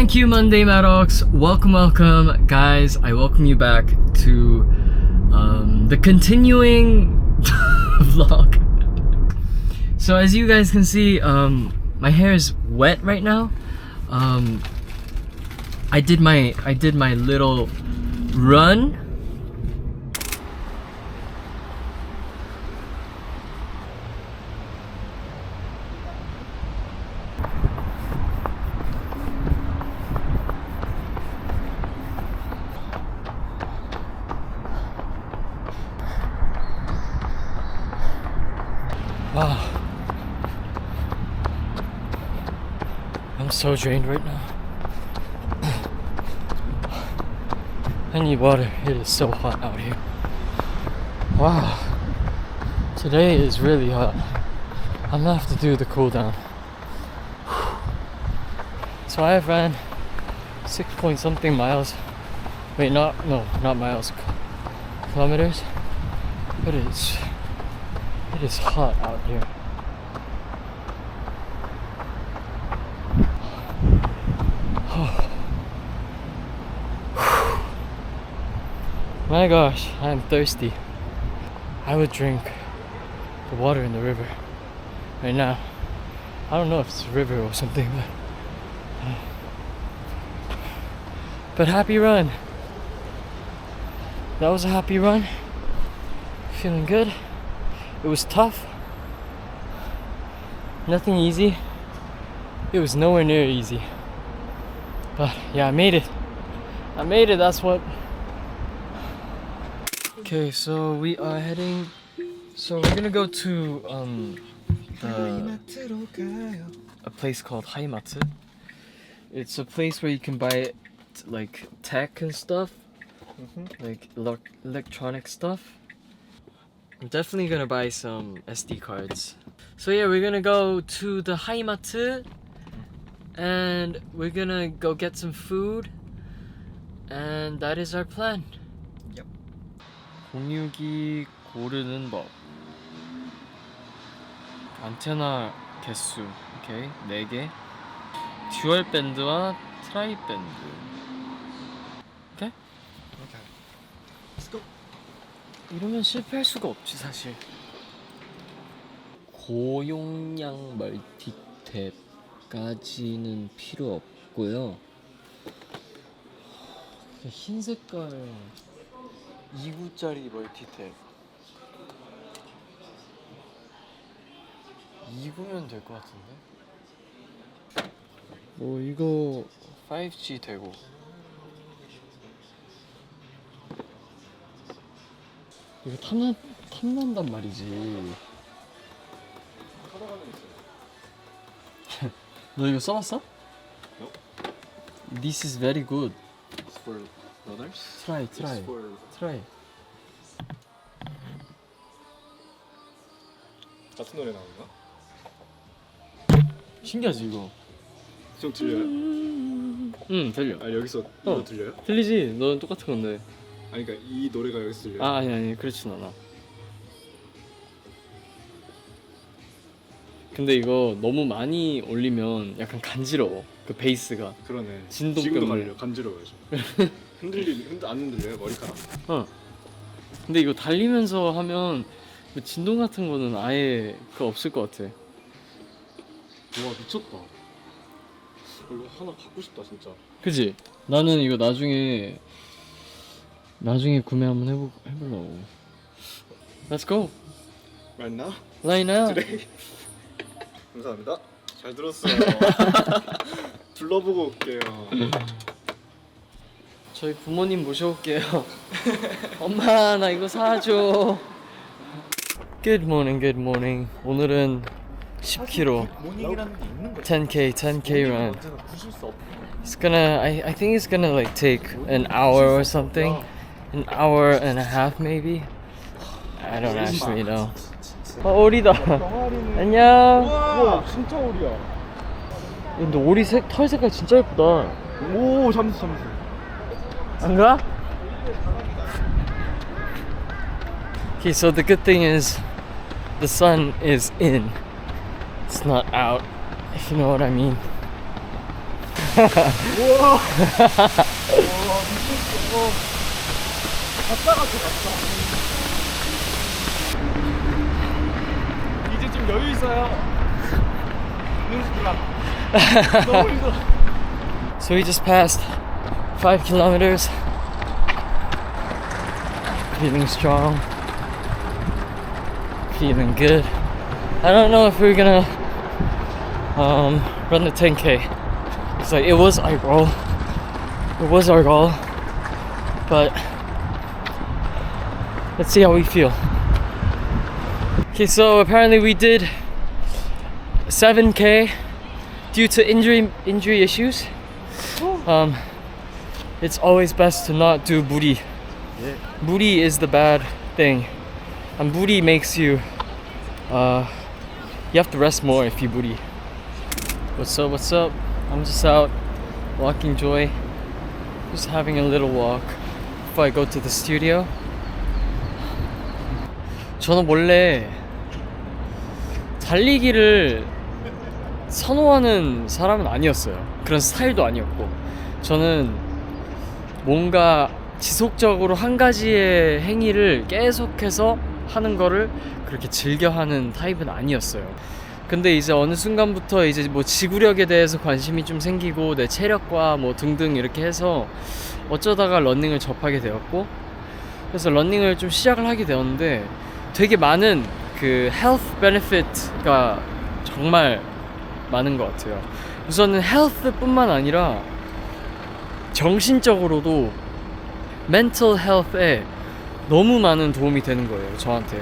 Thank you, Monday Maddox. Welcome, welcome, guys. I welcome you back to um, the continuing vlog. So, as you guys can see, um, my hair is wet right now. Um, I did my I did my little run so drained right now. I need water. It is so hot out here. Wow. Today is really hot. I'm gonna have to do the cool down. So I've ran six point something miles. Wait, not no, not miles, kilometers. But it's it is hot out here. My gosh, I'm thirsty. I would drink the water in the river right now. I don't know if it's a river or something, but. but happy run. That was a happy run. Feeling good. It was tough. Nothing easy. It was nowhere near easy. But yeah, I made it. I made it. That's what Okay, so we are heading. So we're gonna go to um, the, a place called Haimatsu. It's a place where you can buy like tech and stuff, mm-hmm. like ele- electronic stuff. I'm definitely gonna buy some SD cards. So yeah, we're gonna go to the Haimatsu, and we're gonna go get some food, and that is our plan. 공유기 고르는 법 안테나 개수 오케이 4개 듀얼 밴드와 트라이 밴드 오케이? 오케이 Let's go 이러면 실패할 수가 없지 사실 고용량 멀티탭까지는 필요 없고요 흰 색깔 2구짜리 멀티탭 뭐 2구면 될 것 같은데? 뭐 이거 5G 되고 이거 탐난, 탐난단 말이지 너 이거 써봤어? No. 어? This is very good. 트라이 트라이 트라이 같은 노래 나오나? 신기하지 이거 좀 들려요? 응 들려 아 여기서 어, 이 들려요? 들리지? 너는 똑같은 건데 아니 그러니까 이 노래가 여기서 들려요? 아 아니 아니 그렇진 않아 근데 이거 너무 많이 올리면 약간 간지러워 그 베이스가 그러네. 진동 지금도 때문에. 갈려 간지러워요 지금. 흔들리 흔들 안 흔들려요 머리카락? 어. 근데 이거 달리면서 하면 뭐 진동 같은 거는 아예 그 없을 것 같아. 와 미쳤다. 이거 하나 갖고 싶다 진짜. 그지? 나는 이거 나중에 나중에 구매 한번 해보 해보려고. Let's go. Right now? Right now. Today. 감사합니다. 잘 들었어요. 둘러보고 올게요. 저희 부모님 모셔올게요. 엄마 나 이거 사줘. Good morning, good morning. 오늘은 10km, 모닝이라는 게 있는 거야. 10k, 10k run. 언제나 부술 수 없고. It's gonna, I, I think it's gonna like take an hour or something, an hour and a half maybe. I don't actually know. 어 오리다. 병아리는 안녕. 우와 진짜 오리야. 근데 오리 색, 털 색깔 진짜 예쁘다. 오 잠수 잠수. okay so the good thing is the sun is in it's not out if you know what i mean so we just passed five kilometers. Feeling strong. Feeling good. I don't know if we're gonna um, run the 10k. It's like it was our goal. It was our goal. But let's see how we feel. Okay, so apparently we did 7k due to injury injury issues. Um, it's always best to not do booty. Booty is the bad thing, and booty makes you. Uh, you have to rest more if you booty. What's up? What's up? I'm just out walking joy, just having a little walk before I go to the studio. 저는 원래 달리기를 선호하는 사람은 아니었어요. 그런 스타일도 아니었고 저는 뭔가 지속적으로 한 가지의 행위를 계속해서 하는 거를 그렇게 즐겨 하는 타입은 아니었어요. 근데 이제 어느 순간부터 이제 뭐 지구력에 대해서 관심이 좀 생기고 내 체력과 뭐 등등 이렇게 해서 어쩌다가 런닝을 접하게 되었고 그래서 런닝을 좀 시작을 하게 되었는데 되게 많은 그 헬스 베네핏가 정말 많은 것 같아요. 우선은 헬스뿐만 아니라 정신적으로도 멘탈 헬스에 너무 많은 도움이 되는 거예요 저한테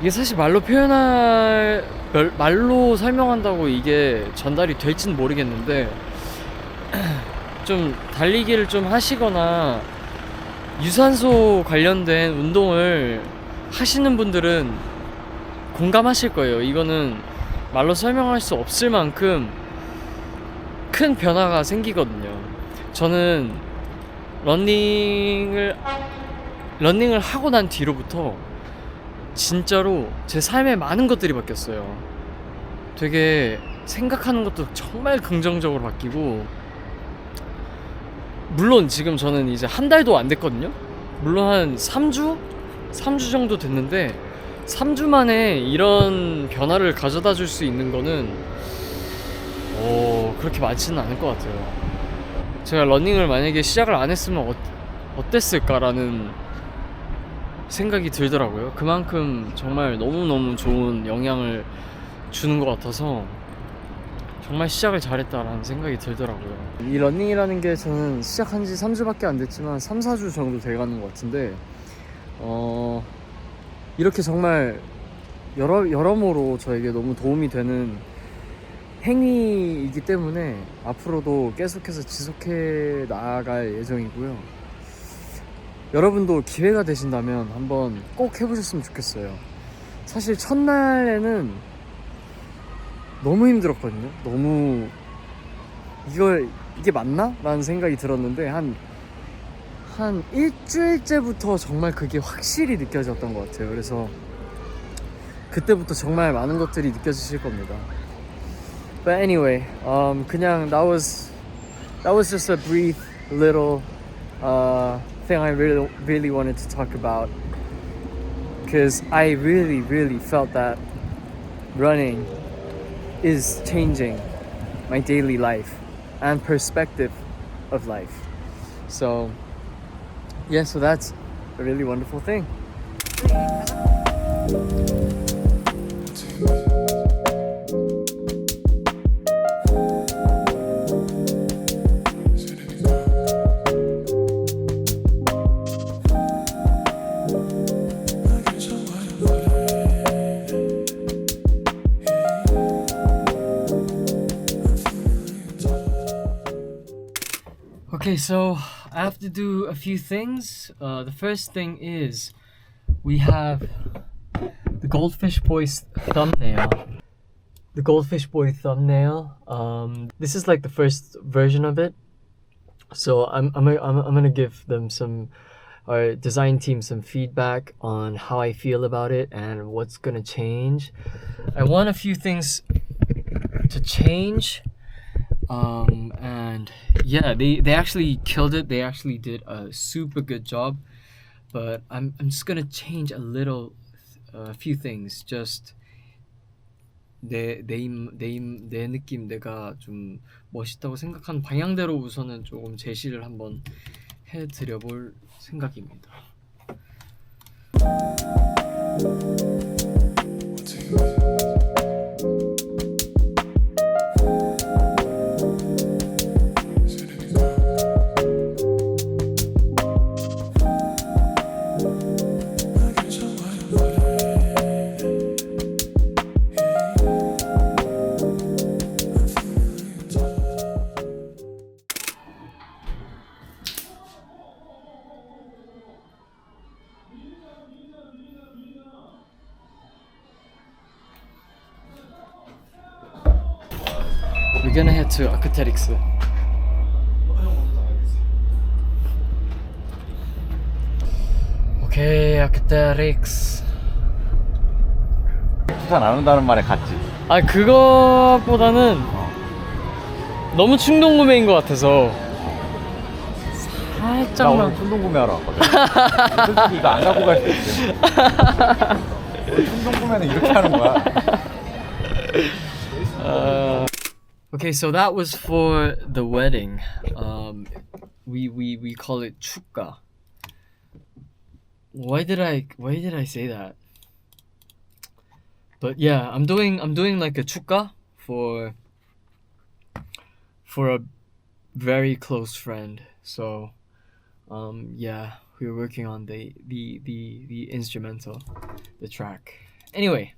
이게 사실 말로 표현할 말로 설명한다고 이게 전달이 될진 모르겠는데 좀 달리기를 좀 하시거나 유산소 관련된 운동을 하시는 분들은 공감하실 거예요 이거는 말로 설명할 수 없을 만큼 큰 변화가 생기거든요. 저는 런닝을 러닝을 하고 난 뒤로부터 진짜로 제 삶의 많은 것들이 바뀌었어요. 되게 생각하는 것도 정말 긍정적으로 바뀌고 물론 지금 저는 이제 한 달도 안 됐거든요. 물론 한 3주? 3주 정도 됐는데 3주 만에 이런 변화를 가져다 줄 수 있는 거는 오, 그렇게 많지는 않을 것 같아요. 제가 러닝을 만약에 시작을 안 했으면 어, 어땠을까라는 생각이 들더라고요. 그만큼 정말 너무너무 좋은 영향을 주는 것 같아서 정말 시작을 잘했다라는 생각이 들더라고요. 이 러닝이라는 게 저는 시작한 지 3주밖에 안 됐지만 3, 4주 정도 돼가는 것 같은데 어, 이렇게 정말 여러, 여러모로 저에게 너무 도움이 되는 행위이기 때문에 앞으로도 계속해서 지속해 나아갈 예정이고요. 여러분도 기회가 되신다면 한번 꼭 해보셨으면 좋겠어요. 사실 첫날에는 너무 힘들었거든요. 너무 이걸 이게 맞나? 라는 생각이 들었는데 한, 한 일주일째부터 정말 그게 확실히 느껴졌던 것 같아요. 그래서 그때부터 정말 많은 것들이 느껴지실 겁니다. But anyway, um, 그냥 that was that was just a brief little uh, thing I really really wanted to talk about because I really really felt that running is changing my daily life and perspective of life. So yeah, so that's a really wonderful thing. so I have to do a few things. Uh, the first thing is we have the Goldfish Boys thumbnail. The Goldfish Boy thumbnail. Um, this is like the first version of it. So I'm, I'm, I'm, I'm gonna give them some, our design team some feedback on how I feel about it and what's gonna change. I want a few things to change Um, and yeah, they, they actually killed it. They actually did a super good job. But I'm, I'm just going to change a little, a uh, few things. Just 내, 내, 임, 내, 임, 내 느낌, 내가 좀 멋있다고 생각한 방향대로 우선은 조금 제시를 한번 해드려볼 생각입니다. 아스테릭스 오케이 아스테릭스 추천 안 한다는 말에 갔지 아 그것보다는 어. 너무 충동 구매인 것 같아서 나 오늘 충동 구매하러 왔거든 솔직히 이거 안 갖고 갈 수 있지 충동 구매는 이렇게 하는 거야 아... Okay, so that was for the wedding. Um, we we we call it chukka. Why did I why did I say that? But yeah, I'm doing I'm doing like a chukka for for a very close friend. So um, yeah, we are working on the the the the instrumental, the track. Anyway.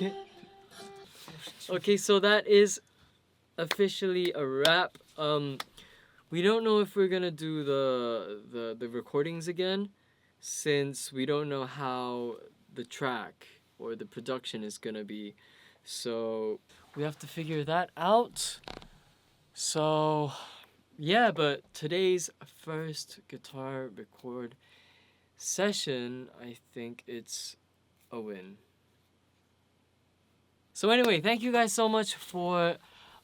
Okay. Okay, so that is officially a wrap. Um, we don't know if we're gonna do the the the recordings again, since we don't know how the track or the production is gonna be. So we have to figure that out. So yeah, but today's first guitar record session, I think it's a win. So anyway, thank you guys so much for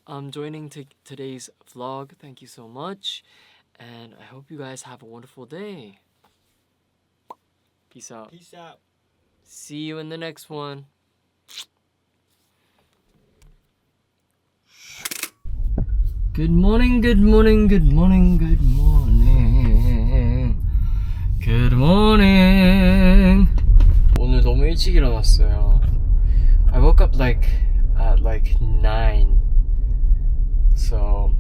um, joining today's vlog. Thank you so much. And I hope you guys have a wonderful day. Peace out. Peace out. See you in the next one. Good morning, good morning, good morning, good morning. Good morning. 오늘 너무 일찍 일어났어요. I woke up like at like nine, so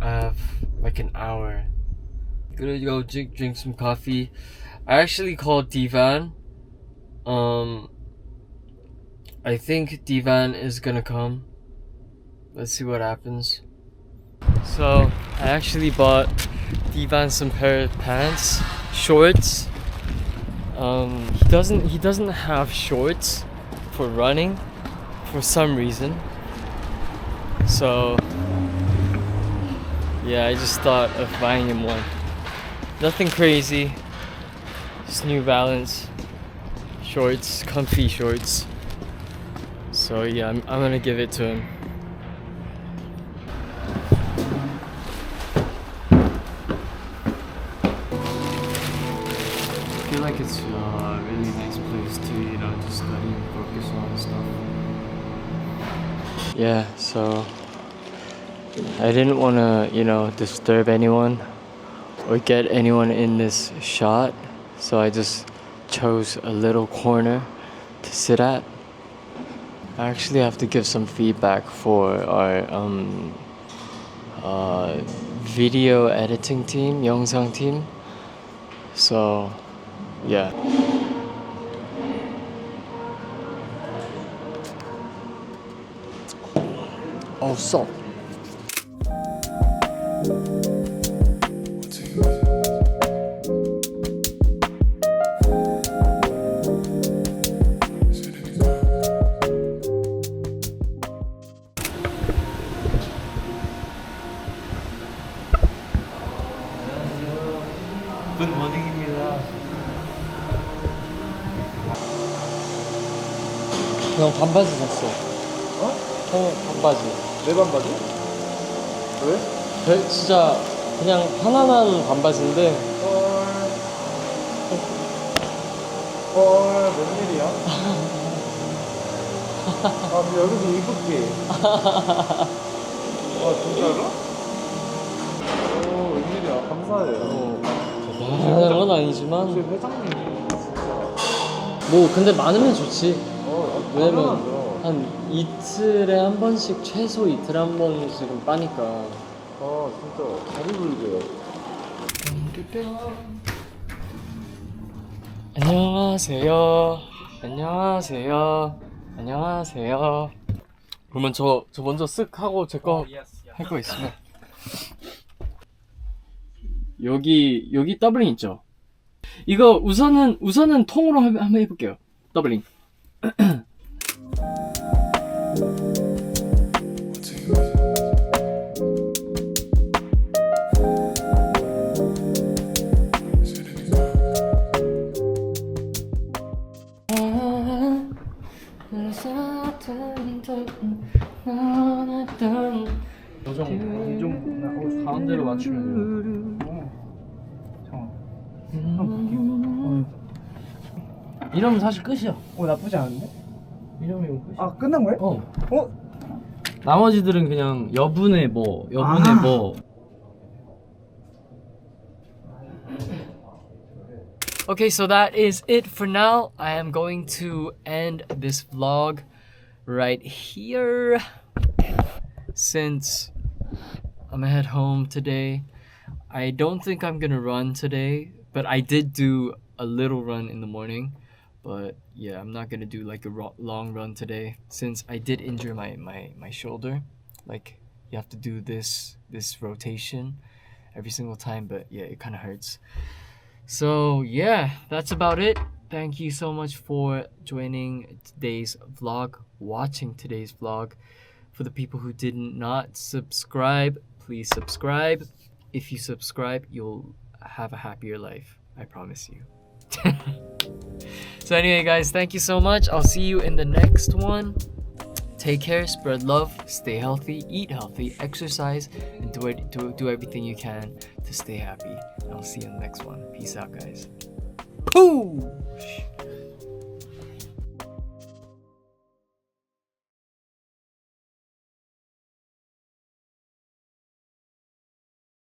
I have like an hour. Gonna go drink drink some coffee. I actually called Divan. Um, I think Divan is gonna come. Let's see what happens. So I actually bought Divan some pair of pants, shorts. Um, he doesn't he doesn't have shorts for running for some reason. So, yeah, I just thought of buying him one. Nothing crazy, just New Balance shorts, comfy shorts. So, yeah, I'm, I'm gonna give it to him. yeah so I didn't want to you know disturb anyone or get anyone in this shot so I just chose a little corner to sit at I actually have to give some feedback for our um, uh, video editing team, 영상 team. So, yeah. 어우 써. 굿모닝 반바지 샀어. 어? 형 반바지. 내 반바지? 왜? 별- 진짜 그냥 편안한 반바지인데 헐. 헐, 뭔 일이야? 아, 뭐 여기서 이을게 아, 진짜로? 오, 웬일이야. 감사해요. 뭐 대단한 건 아니지만 혹시 회장님, 진짜. 뭐 근데 많으면 좋지 어, 아, 왜냐면- 한 이틀에 한 번씩 최소 이틀 에한 번씩은 빠니까 아 진짜 다리 불게요 안녕하세요 안녕하세요 안녕하세요 그러면 저, 저 먼저 쓱 하고 제 거 할거 어, 있으면 여기 여기 더블링 있죠 이거 우선은 우선은 통으로 한번 해볼게요 더블링 이러면 사실 끝이야. 어 나쁘지 않은데? 이러면 아 끝난 어. 어? 나머지들은 그냥 여분의 뭐, 여분의 아. 뭐. Okay, so that is it for now. I am going to end this vlog right here since I'm going head home today. I don't think I'm gonna run today, but I did do a little run in the morning. But yeah, I'm not gonna do like a ro- long run today since I did injure my, my, my shoulder. Like you have to do this this rotation every single time, but yeah, it kind of hurts. So yeah, that's about it. Thank you so much for joining today's vlog, watching today's vlog. For the people who did not subscribe, please subscribe. If you subscribe, you'll have a happier life. I promise you. So, anyway, guys, thank you so much. I'll see you in the next one. Take care, spread love, stay healthy, eat healthy, exercise, and do, it, do, do everything you can to stay happy. And I'll see you in the next one. Peace out, guys. Pooh!